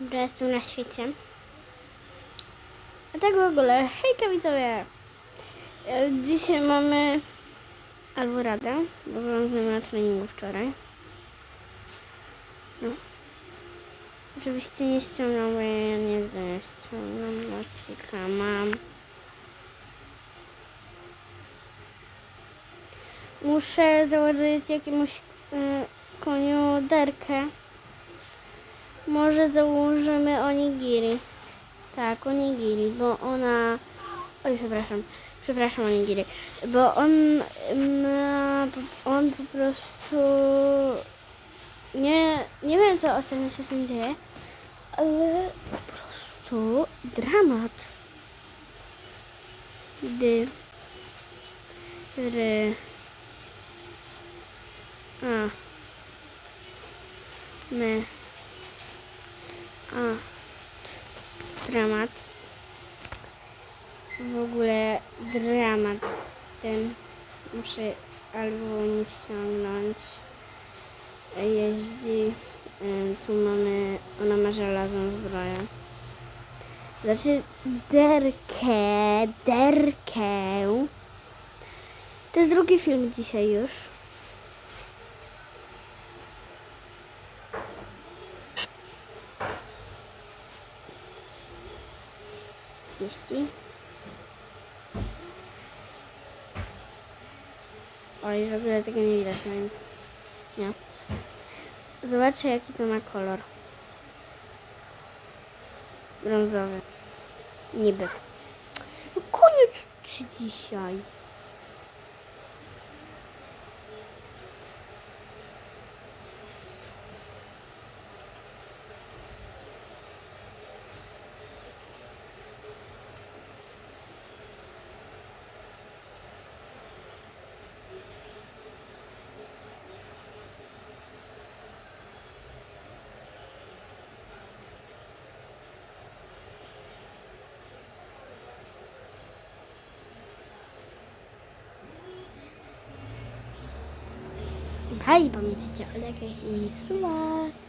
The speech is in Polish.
że jestem na świecie. A tak w ogóle, hejka widzowie! E, Dzisiaj mamy albo radę, bo byłam na treningu wczoraj. No. Oczywiście nie ściągam, bo ja nie ściągam, locika mam. Muszę założyć jakiemuś y, koniu derkę. Może założymy onigiri. Tak, onigiri, bo ona... Oj, przepraszam. Przepraszam, onigiri. Bo on ma... On po prostu... Nie, nie wiem, co ostatnio się z tym dzieje, ale po prostu dramat. Dy. Ry. A. My. A. Dramat. W ogóle dramat z tym. Muszę albo nie ściągnąć. Jeździ. Tu mamy. Ona ma żelazną zbroję. Znaczy derkę. Derkę. To jest drugi film dzisiaj już. Jeśli. Oj, w ogóle tego nie widać na nim. Nie. Zobaczcie, jaki to ma kolor. Brązowy. Niby. No koniec ci dzisiaj. バイバみたいじゃあお願いします。